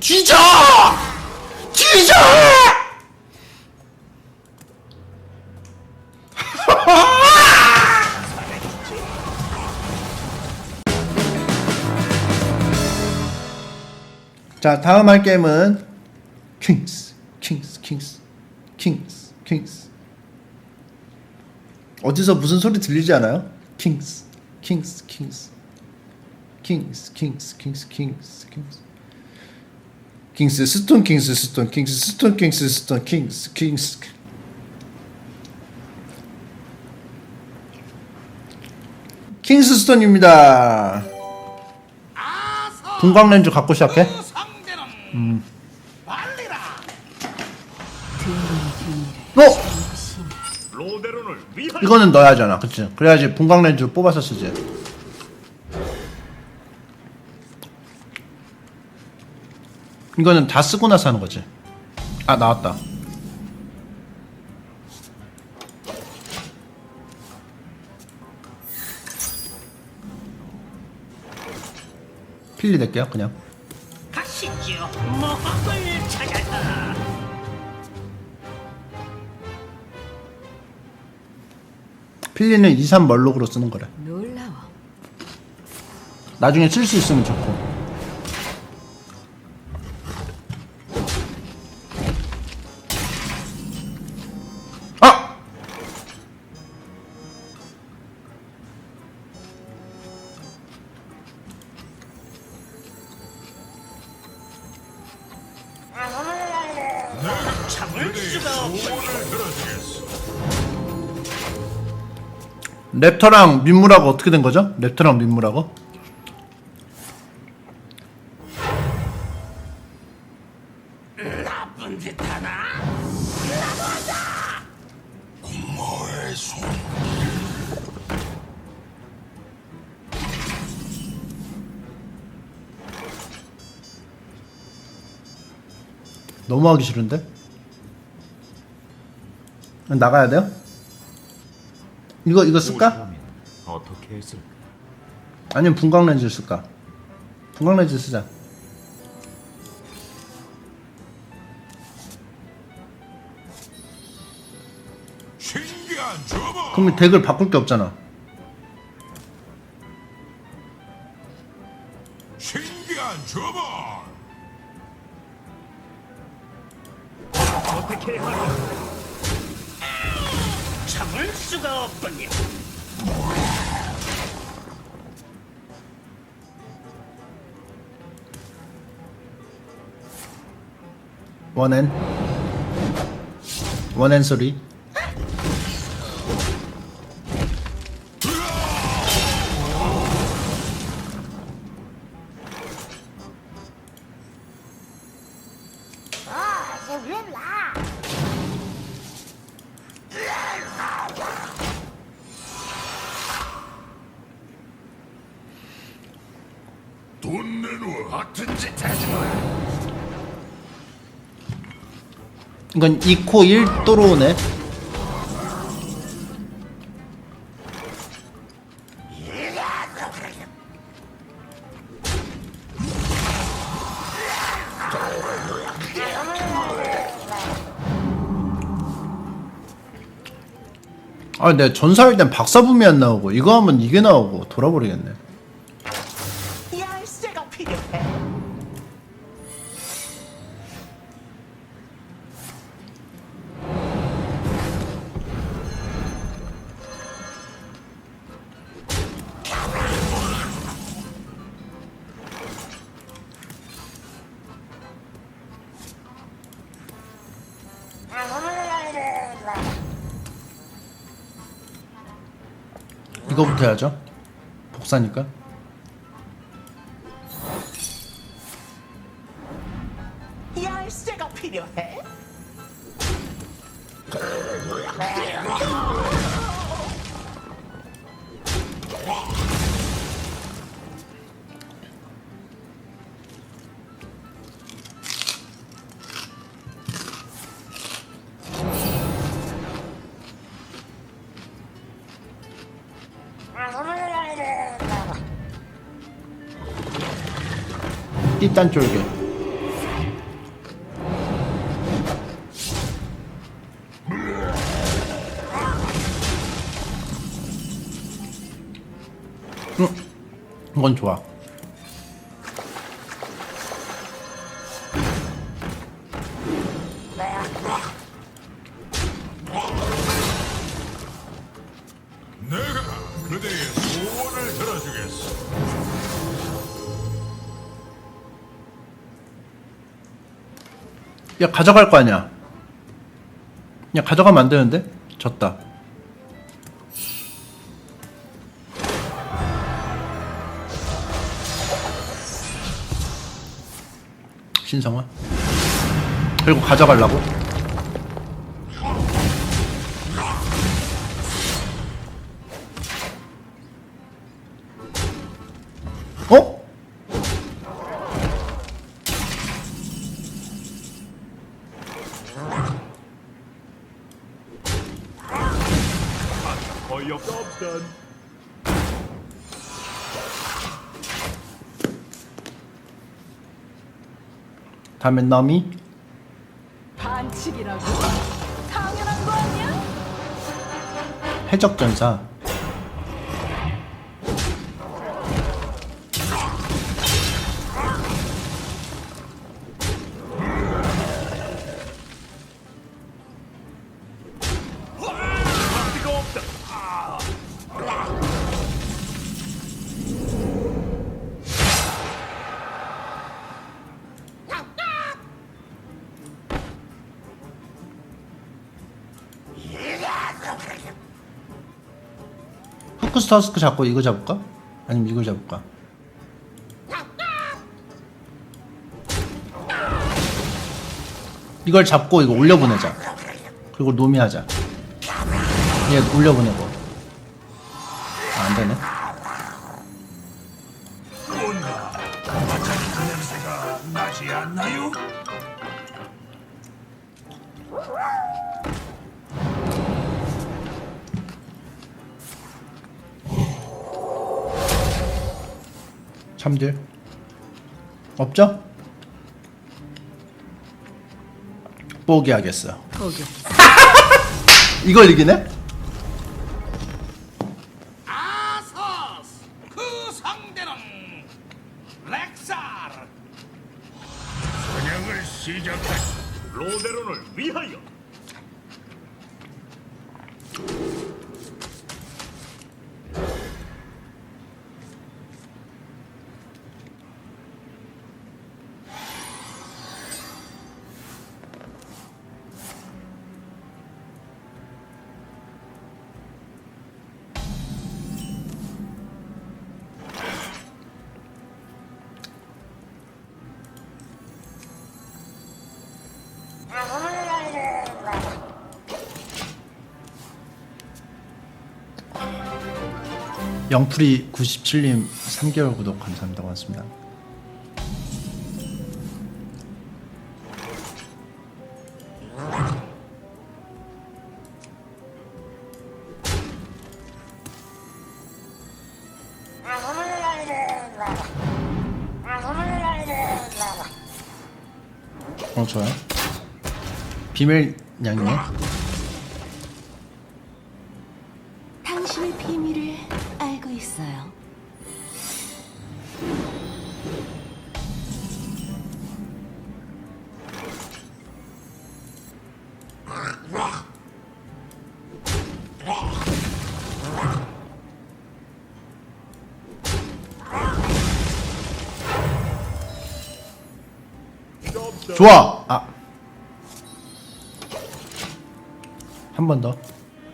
뒤져! 뒤져! 자, 다음 할 게임은 킹스, 킹스, 킹스, 킹스, 킹스. 어디서 무슨 소리 들리지 않아요? 킹스, 킹스, 킹스, 킹스, 킹스, 킹스, 킹스, 킹스. 킹스 스톤 킹스 스톤 킹스 스톤 킹스 스톤 킹스 킹스 킹스 스톤입니다. 분광 렌즈 갖고 시작해? 음. 어? 이거는 넣어야 하잖아, 그치? 그래야지 분광 렌즈를 뽑아서 쓰지. 이거는 다 쓰고 나서 하는 거지. 아, 나왔다. 필리 낼게요, 그냥. 가시죠 모험을 찾아라 필리는 2, 3 멀록으로 쓰는 거래. 놀라워. 나중에 쓸 수 있으면 좋고. 랩터랑 민무라고 어떻게 된 거죠? 랩터랑 민무라고? 나쁜 듯하나 너무 하기 싫은데? 나가야 돼요? 이거 이거 쓸까? 어떻게 했을까 아니면 분광 렌즈 쓸까? 분광 렌즈 쓰자. 신기한 주문 그러면 덱을 바꿀 게 없잖아. 원앤 원앤 소리. 이건 2코 1도로네. 아, 내가 전사할 땐 박사붐이 안 나오고 이거 하면 이게 나오고 돌아버리겠네. 복사니까. 열쇠가 필요해 일단 쫄개 응 음, 이건 좋아 내가 그대의 소원을 들어주겠어. 야 가져갈 거 아니야. 야 가져가면 안 되는데? 졌다. 신성아. 그리고 가져가려고? 어이없다 없던. 다음엔 너미? 반칙이라고? 당연한 거 아니야? 해적전사. 후크스타스크 잡고 이거 잡을까? 아니면 이걸 잡을까? 이걸 잡고 이거 올려보내자. 그리고 노미하자. 얘 올려보내고. 없죠? 포기하겠어. 거기 이걸 이기네? 영풀이 97님 3개월 구독 감사합니다. 고맙습니다. 어 좋아요. 비밀 양이네. 좋아. 아. 한 번 더.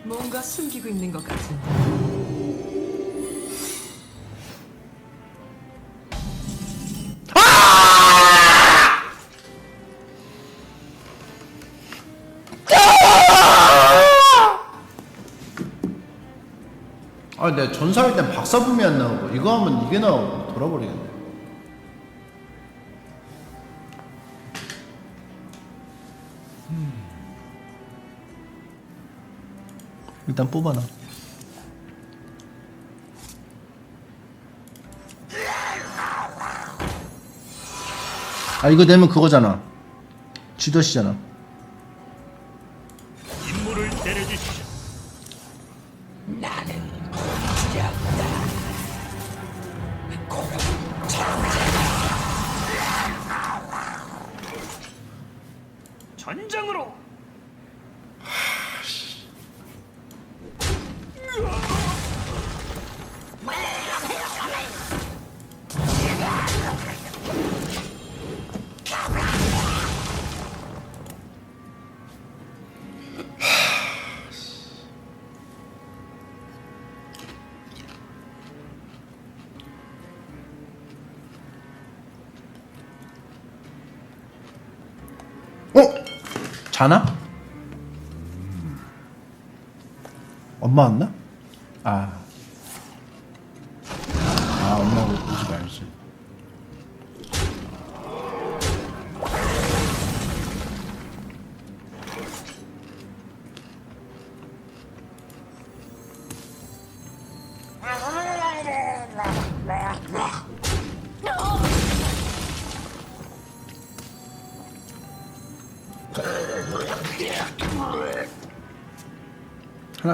뭔가 숨기고 있는 것 같은데. 아, 내가 전사할 땐 박사붐이 안 나오고 이거 하면 이게 나오고 돌아버리겠네. 일단 뽑아놔. 아 이거 내면 그거잖아. 쥐덫이잖아. 자나? 엄마 왔나?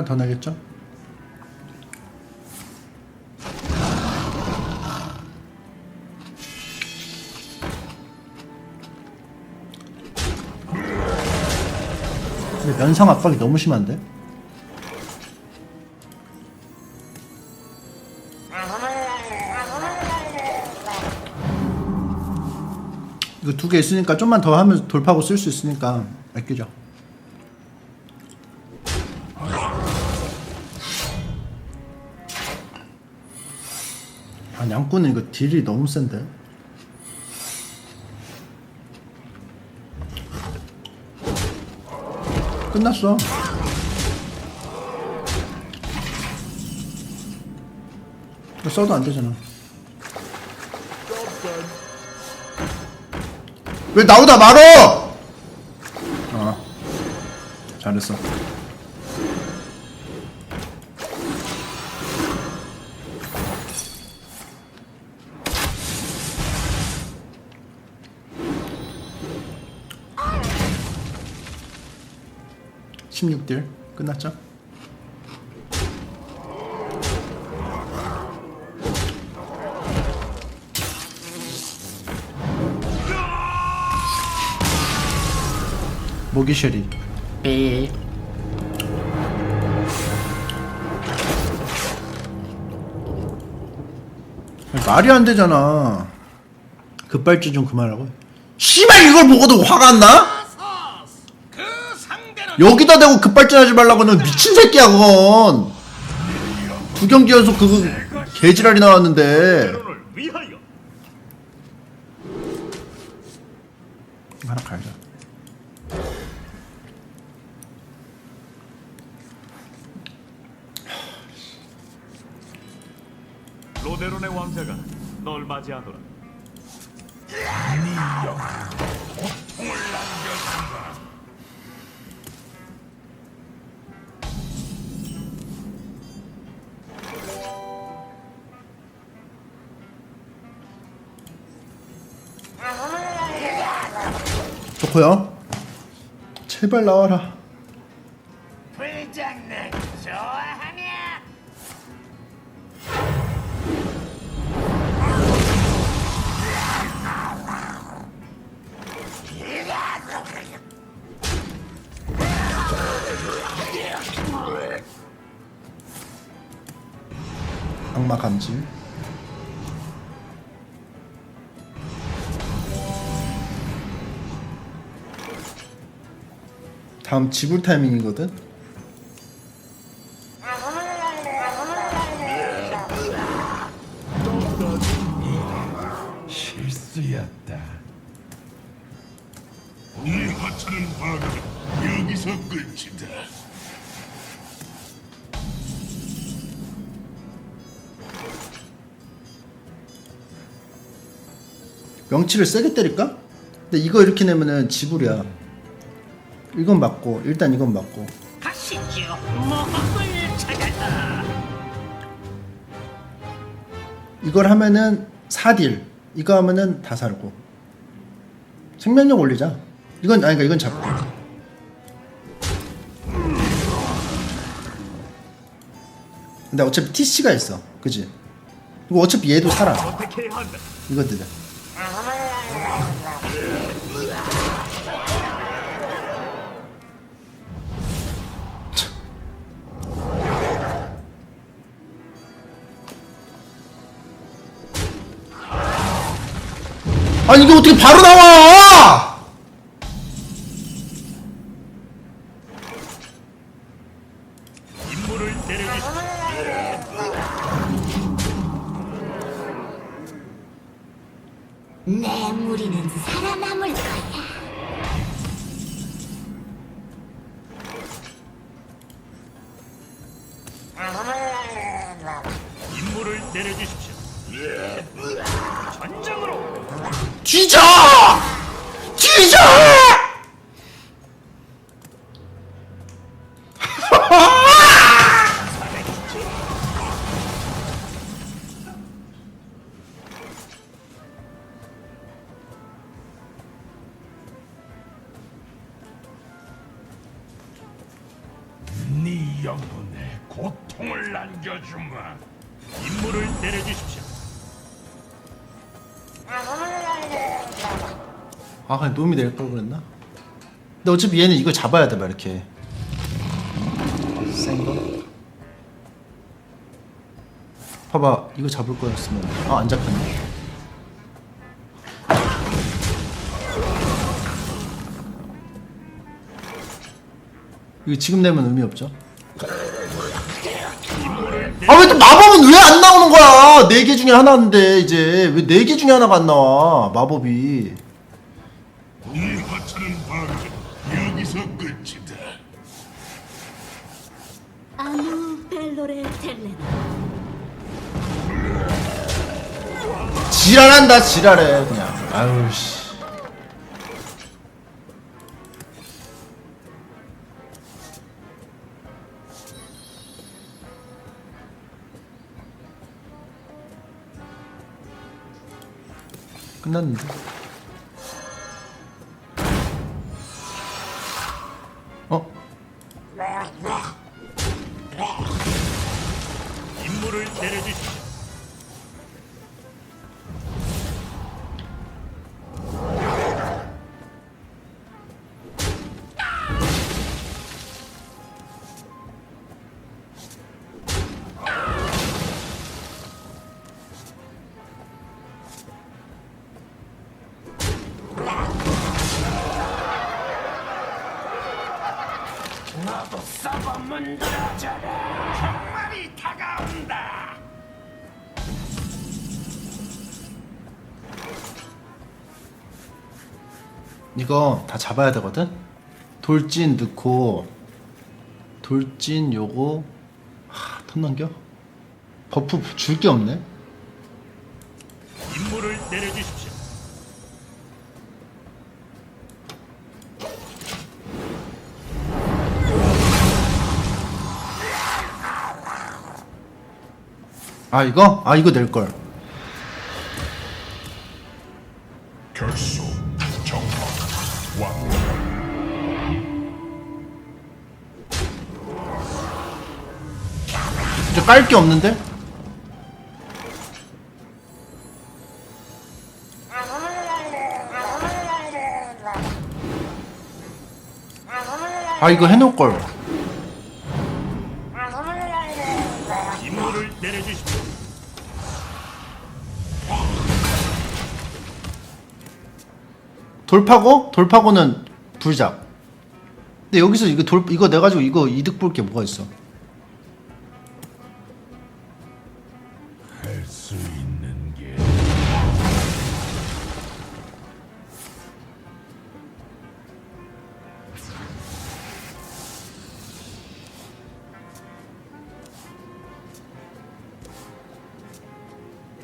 하나 더 내겠죠? 근데 면상 압박이 너무 심한데? 이거 두 개 있으니까 좀만 더 하면 돌파구 쓸수 있으니까 아끼죠. 양꾼은 이거 딜이 너무 센데? 끝났어. 써도 안 되잖아. 왜 나오다 말어! 어 잘했어 십육 딜 끝났죠? 모기 쉐리 빼 말이 안 되잖아 급발진 좀 그만하고 씨발 이걸 보고도 화가 안 나? 여기다 대고 급발진하지 말라고는 미친 새끼야 그건. 두 경기 연속 그거 개지랄이 나왔는데 좋고요. 제발 나와라 지불 타이밍이거든 실수였다. 이 하찮은 파괴는 여기서 끝이다. 명치를 세게 때릴까? 근데 이거 이렇게 내면은 지불이야 이건 맞고 일단 이건 맞고. 가시죠. 먹을 찾아라. 이걸 하면은 4딜 이거 하면은 다 살고. 생명력 올리자. 이건 아니 그러니까 이건 잡고. 근데 어차피 TC가 있어. 그지? 이거 어차피 얘도 살아. 이거 드자 아니 이게 어떻게 바로 나와 임무를 내려주십시오. 내 무리는 살아남을 거야. 임무를 내려주십시오. 전장으로. 뒤져! 뒤져 그냥 놈이 될 걸 그랬나? 근데 어차피 얘는 이걸 잡아야 돼막 이렇게 센거 봐봐 이거 잡을 거였으면 아 안 잡혔네 이거 지금 내면 의미 없죠? 아 왜 또 마법은 왜 안 나오는 거야? 네 개 중에 하나인데 이제 왜 네 개 중에 하나가 안 나와 마법이 이 벨로레 텔레나. 지랄한다 지랄해 그냥. 아유 씨. 끝났는데 이거 다 잡아야 되거든? 돌진 넣고 돌진 요거 하, 턴 넘겨? 버프 줄 게 없네? 임무를 내려주십시오. 아 이거? 아 이거 낼걸 깔 게 없는데? 아 이거 해놓을 걸 임무를 내려주십시오. 돌파고? 돌파고는 불작 근데 여기서 이거 돌 이거 내 가지고 이거 이득 볼 게 뭐가 있어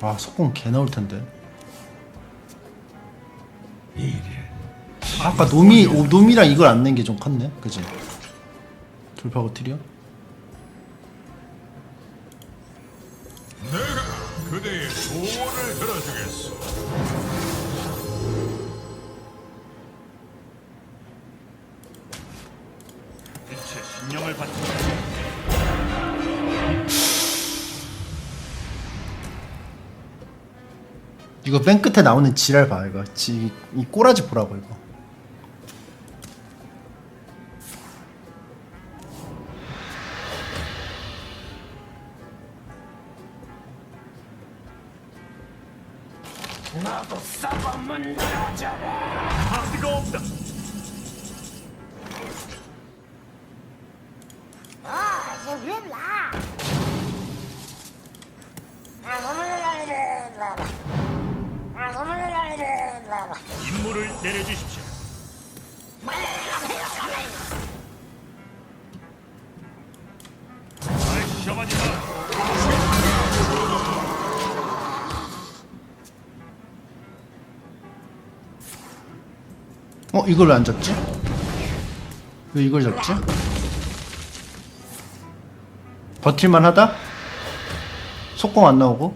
아 속공 개 나올 텐데. 아까 놈이 오, 놈이랑 이걸 안 낸 게 좀 컸네 그지 돌파고 트리오 내가 그대의 소원을 들어주겠소. 이거 맨 끝에 나오는 지랄 봐 이거. 지, 이 꼬라지 보라고 이거 임무를 내려주십시오. 어 이걸 왜 안 잡지? 왜 이걸 잡지? 버틸만 하다? 속공 안 나오고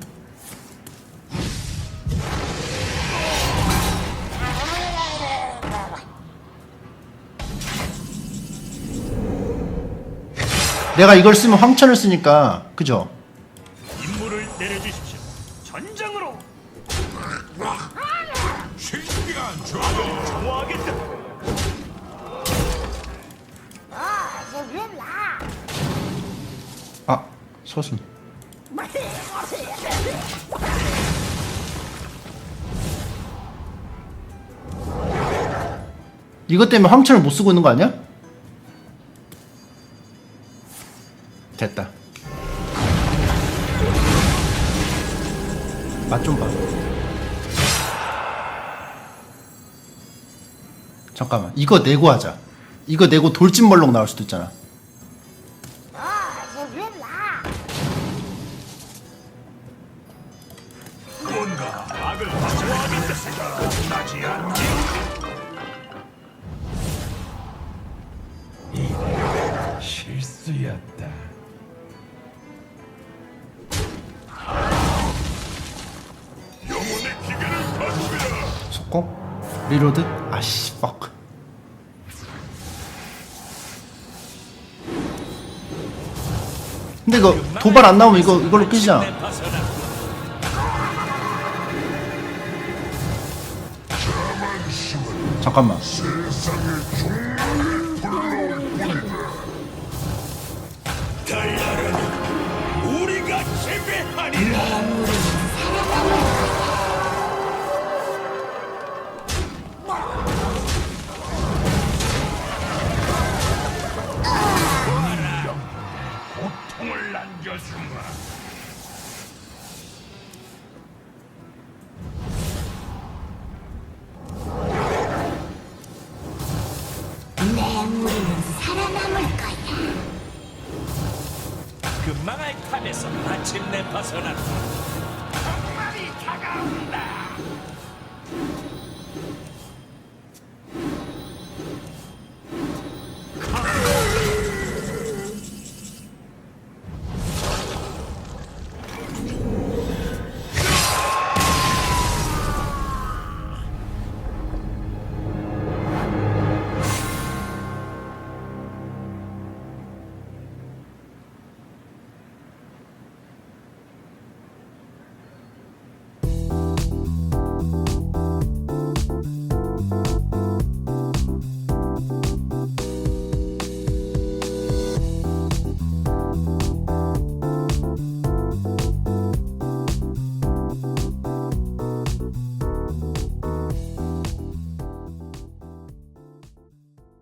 내가 이걸 쓰면 황천을 쓰니까 그죠? 임무를 내려주십시오. 전장으로 신기한 조합. 좋아하겠다. 아 서순 이것 때문에 황천을 못 쓰고 있는 거 아니야? 됐다 맛 좀 봐 잠깐만 이거 내고 하자 이거 내고 돌진멀록 나올 수도 있잖아. 실수였다. 리로드? 아씨 퍽 근데 이거 도발 안 나오면 이거 이걸로 끝이잖아 잠깐만